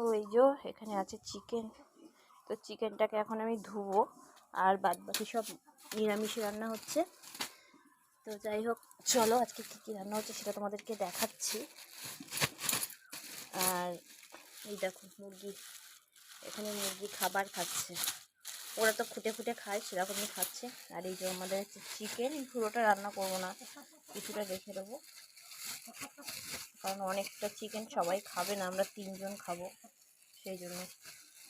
ওই যে এখানে আছে চিকেন তো চিকেনটাকে এখন আমি ধুবো, আর বাদ বাকি সব নিরামিষ রান্না হচ্ছে। তো যাই হোক, চলো আজকে কী কী রান্না হচ্ছে সেটা তোমাদেরকে দেখাচ্ছি। আর এই দেখো মুরগি, এখানে মুরগি খাবার খাচ্ছে। ওরা তো খুঁটে খুঁটে খায়, সেরকমই খাচ্ছে। আর এই যে আমাদের চিকেন পুরোটা রান্না করব না, কিছুটা রেখে দেবো কারণ অনেকটা চিকেন সবাই খাবে না, আমরা তিনজন খাব, সেই জন্য।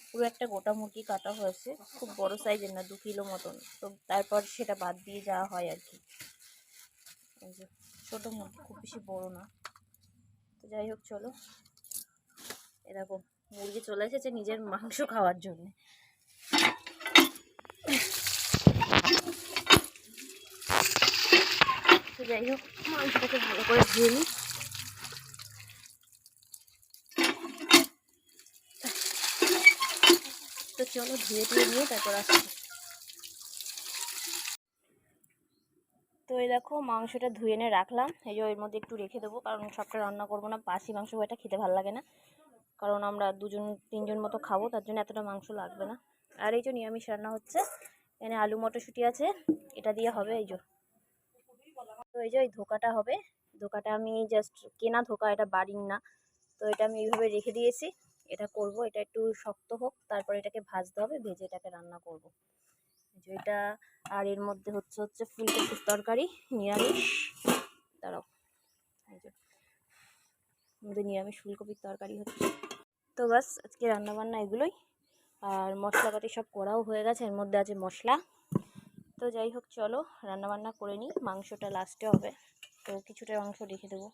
পুরো একটা গোটা মুরগি কাটা হয়েছে, খুব বড় সাইজের না, দু কিলো মতন। তো তারপর সেটা বাদ দিয়ে যাওয়া হয় আর কি। ছোটো মুরগি, খুব বেশি বড় না। তো যাই হোক, চলো। এরকম, মুরগি চলে এসেছে নিজের মাংস খাওয়ার জন্য। তো যাই হোক, মাংসটাকে ভালো করে ধুয়ে নিই। তো চলো ধুয়ে ধুয়ে নিয়ে তারপর আসছি। তো এই দেখো, মাংসটা ধুয়ে এনে রাখলাম। এই যে এর মধ্যে একটু রেখে দেবো, কারণ সবটা রান্না করব না। বাসি মাংস এটা খেতে ভালো লাগে না। কারণ আমরা দুজন, তিনজন মতো খাব, তার জন্য এতটা মাংস লাগবে না। আর এই যে নিরামিষ রান্না হচ্ছে। এখানে আলু মটরশুঁটি আছে, এটা দিয়ে হবে, এই যে। তো এই যে ওই ধোকাটা হবে, ধোকাটা আমি জাস্ট কেনা ধোকা, এটা বাড়ির না। তো এটা আমি এইভাবে রেখে দিয়েছি, এটা করব, এটা একটু শক্ত হোক, তারপর এটাকে ভাজতে হবে, ভেজে এটাকে রান্না করব। এটা, আর এর মধ্যে হচ্ছে হচ্ছে ফুলকপির তরকারি, নিরামিষ। দাঁড়াও নিরামিষ ফুলকপির তরকারি হচ্ছে। তো বাস, আজকে রান্নাবান্না এগুলোই। আর মশলাপাতি সব করাও হয়ে গেছে, এর মধ্যে আছে মশলা। তো যাই হোক, চলো রান্নাবান্না করে নিই। মাংসটা লাস্টে হবে। তো কিছুটা মাংস রেখে দেবো।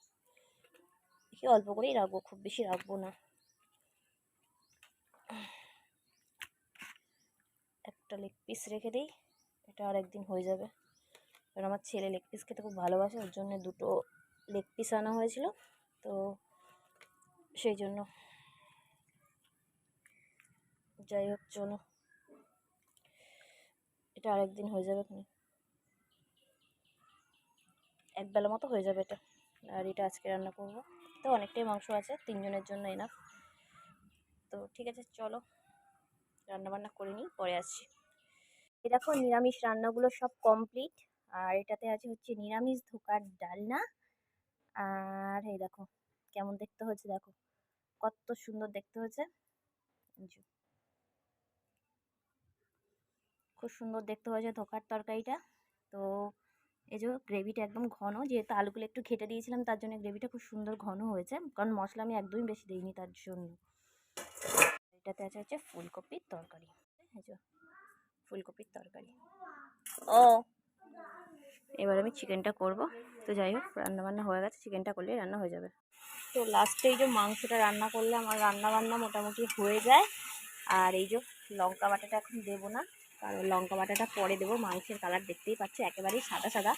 দেখি অল্প করেই রাখব, খুব বেশি রাখব না। একটা লেগ পিস রেখে দিই। এটা আর একদিন হয়ে যাবে। কারণ আমার ছেলে লেগ পিস খেতে খুব ভালোবাসে, ওর জন্য দুটো লেগ পিস আনা হয়েছিল। তো সেই জন্য। যাই হোক, চলো। এটা আরেকদিন হয়ে যাবে এখানে একবেলা মতো হয়ে যাবে এটা। আর এটা আজকে রান্না করব। তো অনেকটাই মাংস আছে, তিনজনের জন্য এনাফ তো ঠিক আছে, চলো। রান্না বান্না করে নিই, পরে আসছি। এই দেখো, নিরামিষ রান্নাগুলো সব কমপ্লিট আর এটাতে আছে হচ্ছে নিরামিষ ধোকার ডালনা। আর এই দেখো, কেমন দেখতে হচ্ছে দেখো। কত সুন্দর দেখতে হচ্ছে এই যে। খুব সুন্দর দেখতে হয়েছে ধোকার তরকারিটা। তো এই যে গ্রেভিটা একদম ঘন, যেহেতু আলুগুলো একটু ঘেটে দিয়েছিলাম, তার জন্য গ্রেভিটা খুব সুন্দর ঘন হয়েছে। কারণ মশলা আমি একদমই বেশি দিইনি তার জন্য। এটাতে আছে হচ্ছে ফুলকপির তরকারি। এই যে ফুলকপির তরকারি। ও, এবার আমি চিকেনটা করব। তো যাই হোক রান্না বান্না হয়ে গেছে, চিকেনটা করলেই রান্না হয়ে যাবে। তো লাস্টে এই যে মাংসটা রান্না করলে আমার রান্না বান্না মোটামুটি হয়ে যায়। আর এই যে লঙ্কা বাটাটা এখন দেবো না। কারণ লঙ্কা বাটাটা পরে দেবো। মাংসের কালার দেখতেই পাচ্ছ, একেবারেই সাদা সাদা।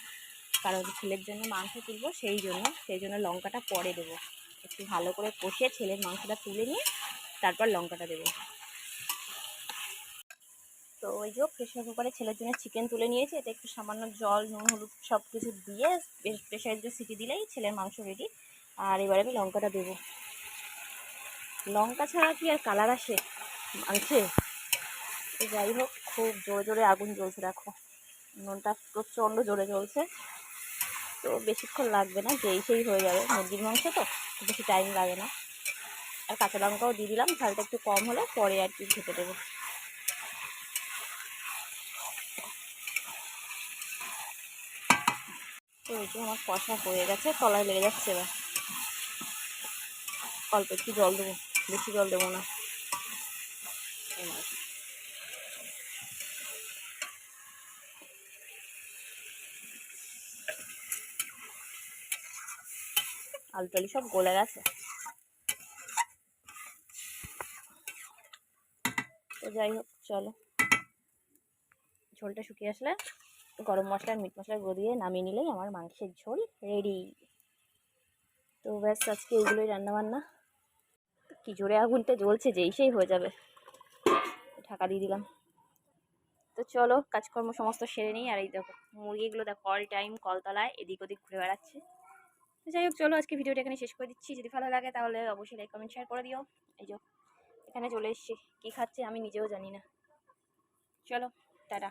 কারণ ছেলের জন্য মাংস তুলবো, সেই জন্য সেই জন্য লঙ্কাটা পরে দেবো। একটু ভালো করে কষিয়ে ছেলের মাংসটা তুলে নিয়ে তারপর লঙ্কাটা দেবো। তো ওই যে প্রেশার কুকারে ছেলের জন্য চিকেন তুলে নিয়েছি। এতে একটু সামান্য জল, নুন, হলুদ সব কিছু দিয়ে প্রেশারে দিয়ে সিটি দিলেই ছেলের মাংস রেডি আর এবার আমি লঙ্কাটা দেবো। লঙ্কা ছাড়া কি আর কালার আসে মাংসে? যাই হোক খুব জোরে জোরে আগুন জ্বলছে দেখো নুনটা প্রচণ্ড জোরে জ্বলছে। তো বেশিক্ষণ লাগবে না, যেই সেই হয়ে যাবে। মুরগির মাংস তো বেশি টাইম লাগে না। আর কাঁচা লঙ্কাও দিয়ে দিলাম, ঝালটা একটু কম হলে পরে আর কি খেতে দেবো। তো এই যে আমার কষা হয়ে গেছে, তলায় লেগে যাচ্ছে এবার। অল্প একটু জল দেবো, বেশি জল দেবো না। আলু টালু সব গলে গেছে। তো যাই হোক, চলো। ঝোলটা শুকিয়ে আসলে গরম মশলা আর মিট মশলা গুঁড়ো দিয়ে নামিয়ে নিলেই আমার মাংসের ঝোল রেডি তো ব্যাস, আজকে এইগুলোই রান্নাবান্না। কি জোরে আগুনটা জ্বলছে, যেই সেই হয়ে যাবে। ঢাকা দিয়ে দিলাম। তো চলো, কাজকর্ম সমস্ত সেরে নিই। আর এই দেখো, মুরগিগুলো দেখো অল টাইম কলতলায় এদিক ওদিক ঘুরে বেড়াচ্ছে। যাই হোক, চলো আজকে ভিডিওটা এখানে শেষ করে দিচ্ছি। যদি ভালো লাগে তাহলে অবশ্যই লাইক কমেন্ট শেয়ার করে দিও। এই যে, এখানে চলে এসেছি। কী খাচ্ছে আমি নিজেও জানি না। চলো, টাটা।